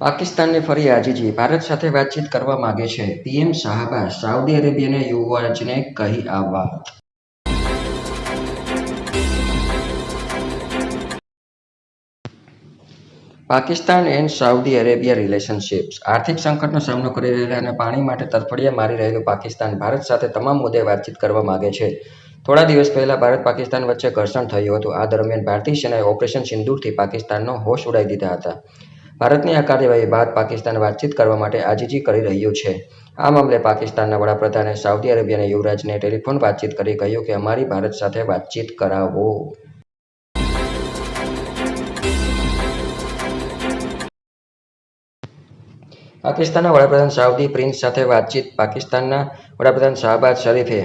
પાકિસ્તાનને ફરી આજીજી, ભારત સાથે વાતચીત કરવા માગે છે. પીએમ શાહબાઝ, સાઉદી અરેબિયાના યુવરાજને કહી આવવા Pakistan and Saudi Arabia relationships. આર્થિક સંકટનો સામનો કરી રહેલા અને પાણી માટે તરફડિયા મારી રહેલું પાકિસ્તાન ભારત સાથે તમામ મુદ્દે વાતચીત કરવા માગે છે. થોડા દિવસ પહેલા ભારત પાકિસ્તાન વચ્ચે ઘર્ષણ થયું હતું. આ દરમિયાન ભારતીય સેનાએ ઓપરેશન સિંદૂરથી પાકિસ્તાનનો હોશ ઉડાવી દીધા હતા. ભારતની આ કાર્યવાહી બાદ પાકિસ્તાન વાતચીત કરવા માટે આજીજી કરી રહ્યું છે. આ મામલે પાકિસ્તાનના વડાપ્રધાને સાઉદી અરેબિયાના યુવરાજને ટેલિફોન વાતચીત કરી કહ્યું કે, અમારી ભારત સાથે વાતચીત કરાવો. પાકિસ્તાનના વડાપ્રધાન સાઉદી પ્રિન્સ સાથે વાતચીત પાકિસ્તાનના વડાપ્રધાન શાહબાઝ શરીફે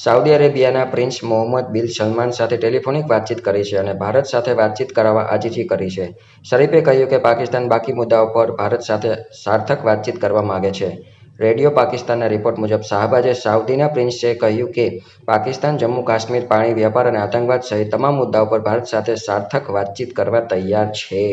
સાઉદી અરેબિયાના પ્રિન્સ મોહમ્મદ બિન સલમાન સાથે ટેલિફોનિક વાતચીત કરી છે અને ભારત સાથે વાતચીત કરાવવા આજીજી કરી છે. શરીફે કહ્યું કે પાકિસ્તાન બાકી મુદ્દાઓ પર ભારત સાથે સાર્થક વાતચીત કરવા માગે છે. રેડિયો પાકિસ્તાનના રિપોર્ટ મુજબ, શાહબાજે સાઉદીના પ્રિન્સે કહ્યું કે પાકિસ્તાન, જમ્મુ કાશ્મીર, પાણી, વ્યાપાર અને આતંકવાદ સહિત તમામ મુદ્દાઓ પર ભારત સાથે સાર્થક વાતચીત કરવા તૈયાર છે.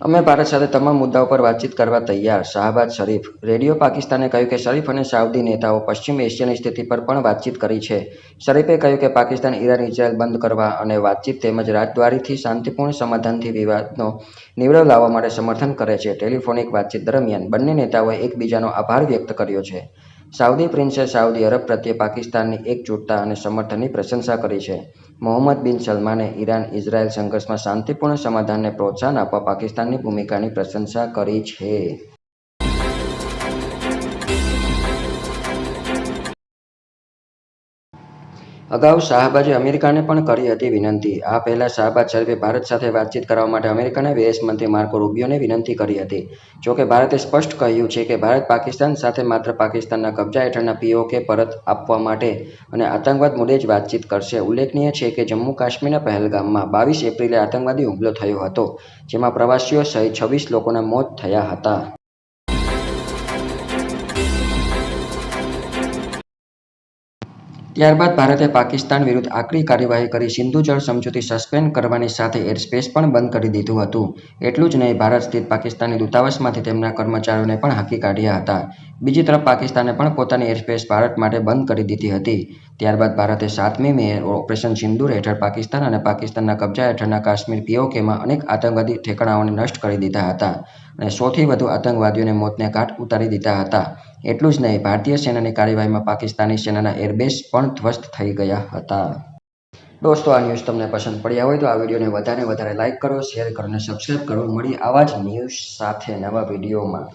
અમે ભારત સાથે તમામ મુદ્દાઓ પર વાતચીત કરવા તૈયાર. શાહબાદ શરીફ, રેડિયો પાકિસ્તાને કહ્યું કે શરીફ અને સાઉદી નેતાઓ પશ્ચિમ એશિયાની સ્થિતિ પર પણ વાતચીત કરી છે. શરીફે કહ્યું કે પાકિસ્તાન, ઈરાન, ઇઝરાયલ બંધ કરવા અને વાતચીત તેમજ રાજદ્વારીથી શાંતિપૂર્ણ સમાધાનથી વિવાદનો નિવડો લાવવા માટે સમર્થન કરે છે. ટેલિફોનિક વાતચીત દરમિયાન બંને નેતાઓએ એકબીજાનો આભાર વ્યક્ત કર્યો છે. સાઉદી પ્રિન્સે સાઉદી અરબ પ્રત્યે પાકિસ્તાનની એકજૂટતા અને સમર્થનની પ્રશંસા કરી છે. મોહમ્મદ બિન સલમાને ઈરાન ઇઝરાયલ સંઘર્ષમાં શાંતિપૂર્ણ સમાધાનને પ્રોત્સાહન આપવા પાકિસ્તાનની ભૂમિકાની પ્રશંસા કરી છે. અગાઉ શાહબાજે અમેરિકાને પણ કરી હતી વિનંતી. આ પહેલાં શાહબાજ શરીફે ભારત સાથે વાતચીત કરવા માટે અમેરિકાના વિદેશ મંત્રી માર્કો રૂબિયોને વિનંતી કરી હતી. જોકે ભારતે સ્પષ્ટ કહ્યું છે કે ભારત પાકિસ્તાન સાથે માત્ર પાકિસ્તાનના કબજા હેઠળના પીઓકે પરત આપવા માટે અને આતંકવાદ મુદ્દે જ વાતચીત કરશે. ઉલ્લેખનીય છે કે જમ્મુ કાશ્મીરના પહેલગામમાં બાવીસ એપ્રિલે આતંકવાદી હુમલો થયો હતો, જેમાં પ્રવાસીઓ સહિત છવ્વીસ લોકોના મોત થયા હતા. ત્યારબાદ ભારતે પાકિસ્તાન વિરુદ્ધ આકરી કાર્યવાહી કરી સિંધુ જળ સમજૂતી સસ્પેન્ડ કરવાની સાથે એરસ્પેસ પણ બંધ કરી દીધું હતું. એટલું જ નહીં, ભારત સ્થિત પાકિસ્તાની દૂતાવાસમાંથી તેમના કર્મચારીઓને પણ હાંકી કાઢ્યા હતા. બીજી તરફ પાકિસ્તાને પણ પોતાની એરસ્પેસ ભારત માટે બંધ કરી દીધી હતી. ત્યારબાદ ભારતે સાતમી મે ઓપરેશન સિંદૂર હેઠળ પાકિસ્તાન અને પાકિસ્તાનના કબજા હેઠળના કાશ્મીર પીઓકેમાં અનેક આતંકવાદી ઠેકાણાઓને નષ્ટ કરી દીધા હતા અને સોથી વધુ આતંકવાદીઓને મોતને ઘાટ ઉતારી દીધા હતા. એટલું જ નહીં, ભારતીય સેનાની કાર્યવાહીમાં પાકિસ્તાની સેનાના એરબેઝ પણ ધ્વસ્ત થઈ ગયા હતા. દોસ્તો, આ ન્યૂઝ તમને પસંદ પડ્યા હોય તો આ વિડીયોને વધારે વધારે લાઇક કરો શેર કરો અને સબસ્ક્રાઈબ કરો. મળી આવા જ ન્યૂઝ સાથે નવા વિડીયોમાં.